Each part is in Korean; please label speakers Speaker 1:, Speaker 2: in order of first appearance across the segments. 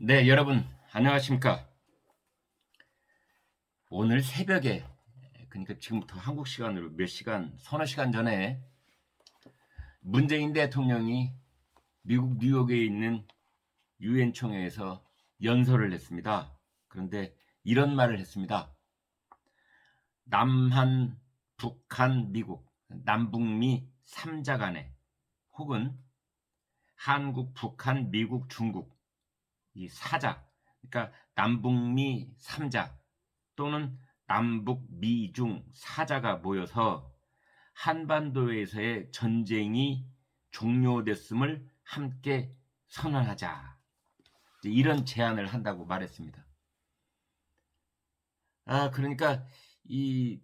Speaker 1: 네, 여러분 안녕하십니까? 오늘 새벽에 그러니까 지금부터 한국 시간으로 몇 시간, 서너 시간 전에 문재인 대통령이 미국 뉴욕에 있는 유엔 총회에서 연설을 했습니다. 그런데 이런 말을 했습니다. 남한, 북한, 미국, 남북미 3자 간에 혹은 한국, 북한, 미국, 중국 이 사자, 그러니까 남북미 3자 또는 남북 미중 사자가 모여서 한반도에서의 전쟁이 종료됐음을 함께 선언하자. 이런 제안을 한다고 말했습니다. 아, 그러니까 이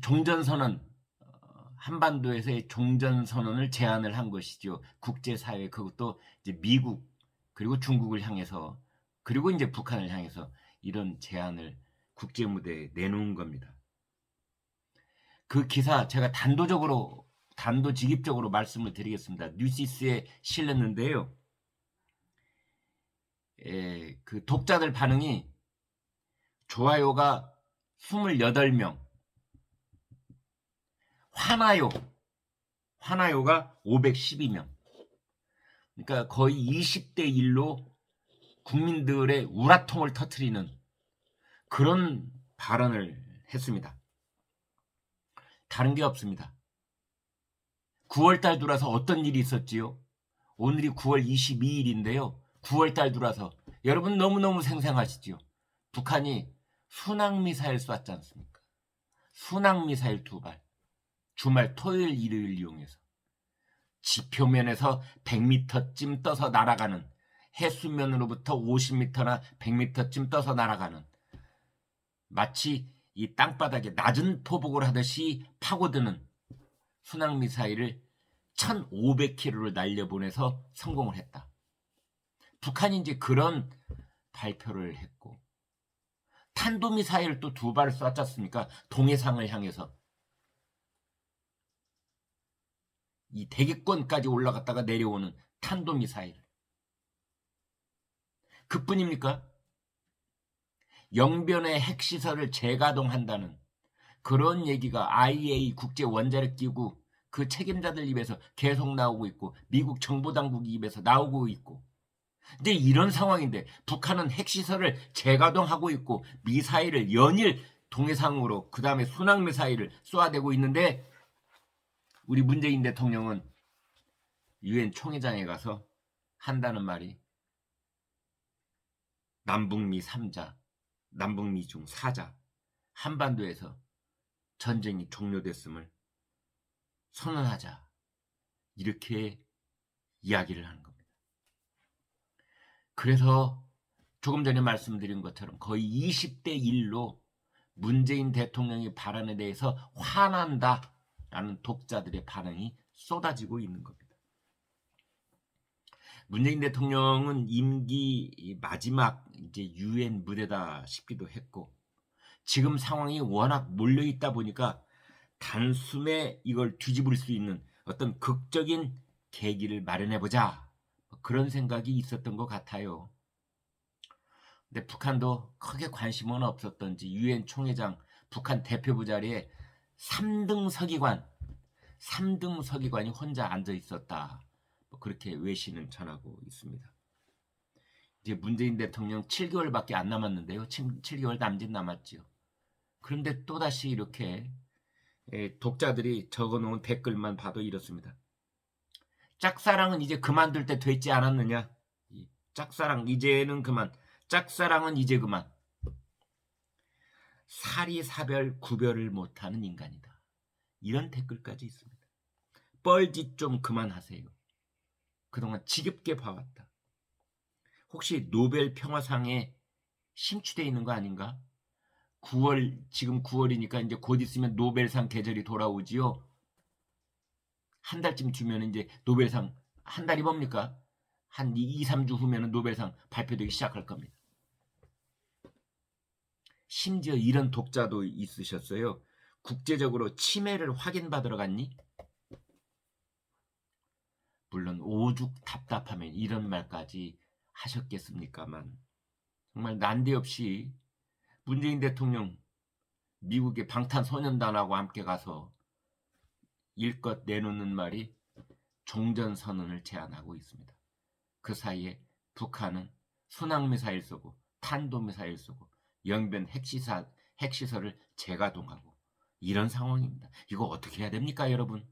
Speaker 1: 종전선언 어, 한반도에서의 종전선언을 제안을 한 것이죠. 국제사회 그것도 미국 그리고 중국을 향해서 그리고 이제 북한을 향해서 이런 제안을 국제 무대에 내놓은 겁니다. 그 기사 제가 단도적으로 단도직입적으로 말씀을 드리겠습니다. 뉴시스에 실렸는데요. 에, 그 독자들 반응이 좋아요가 28명, 화나요, 화나요가 512명. 그러니까 거의 20대 1로 국민들의 우라통을 터트리는 그런 발언을 했습니다. 다른 게 없습니다. 9월달 들어서 어떤 일이 있었지요? 오늘이 9월 22일인데요. 9월달 들어서 여러분 너무너무 생생하시지요? 북한이 순항미사일 쐈지 않습니까? 순항미사일 두 발. 주말 토요일 일요일 이용해서 지표면에서 100m쯤 떠서 날아가는 해수면으로부터 50m나 100m쯤 떠서 날아가는 마치 이 땅바닥에 낮은 토복을 하듯이 파고드는 순항 미사일을 1500km를 날려보내서 성공을 했다. 북한이 이제 그런 발표를 했고 탄도미사일 또 두 발을 쐈지 않습니까? 동해상을 향해서 이 대기권까지 올라갔다가 내려오는 탄도미사일. 그뿐입니까? 영변의 핵시설을 재가동한다는 그런 얘기가 IEA 국제 원자력 기구 그 책임자들 입에서 계속 나오고 있고 미국 정보 당국 입에서 나오고 있고 근데 이런 상황인데 북한은 핵시설을 재가동하고 있고 미사일을 연일 동해상으로 그 다음에 순항 미사일을 쏘아대고 있는데 우리 문재인 대통령은 유엔 총회장에 가서 한다는 말이 남북미 3자, 남북미 중 4자, 한반도에서 전쟁이 종료됐음을 선언하자. 이렇게 이야기를 하는 겁니다. 그래서 조금 전에 말씀드린 것처럼 거의 20대 1로 문재인 대통령의 발언에 대해서 화난다. 라는 독자들의 반응이 쏟아지고 있는 겁니다. 문재인 대통령은 임기 마지막 이제 유엔 무대다 싶기도 했고 지금 상황이 워낙 몰려 있다 보니까 단숨에 이걸 뒤집을 수 있는 어떤 극적인 계기를 마련해 보자 뭐 그런 생각이 있었던 것 같아요. 근데 북한도 크게 관심은 없었던지 유엔 총회장 북한 대표부 자리에 3등 서기관, 3등 서기관이 혼자 앉아 있었다. 뭐 그렇게 외신은 전하고 있습니다. 이제 문재인 대통령 7개월밖에 안 남았는데요. 7, 7개월 남짓 남았지요. 그런데 또다시 이렇게 예, 독자들이 적어놓은 댓글만 봐도 이렇습니다. 짝사랑은 이제 그만둘 때 됐지 않았느냐? 짝사랑 이제는 그만. 짝사랑은 이제 그만. 사리 사별 구별을 못하는 인간이다. 이런 댓글까지 있습니다. 뻘짓 좀 그만하세요. 그동안 지겹게 봐왔다. 혹시 노벨 평화상에 심취되어 있는 거 아닌가? 9월 지금 9월이니까 이제 곧 있으면 노벨상 계절이 돌아오지요. 한 달쯤 주면 이제 노벨상 한 달이 뭡니까? 한 2, 3주 후면은 노벨상 발표되기 시작할 겁니다. 심지어 이런 독자도 있으셨어요. 국제적으로 치매를 확인받으러 갔니? 물론 오죽 답답하면 이런 말까지 하셨겠습니까만 정말 난데없이 문재인 대통령 미국의 방탄소년단하고 함께 가서 일껏 내놓는 말이 종전선언을 제안하고 있습니다. 그 사이에 북한은 순항미사일 쏘고 탄도미사일 쏘고 영변 핵시사, 핵시설을 재가동하고 이런 상황입니다. 이거 어떻게 해야 됩니까 여러분?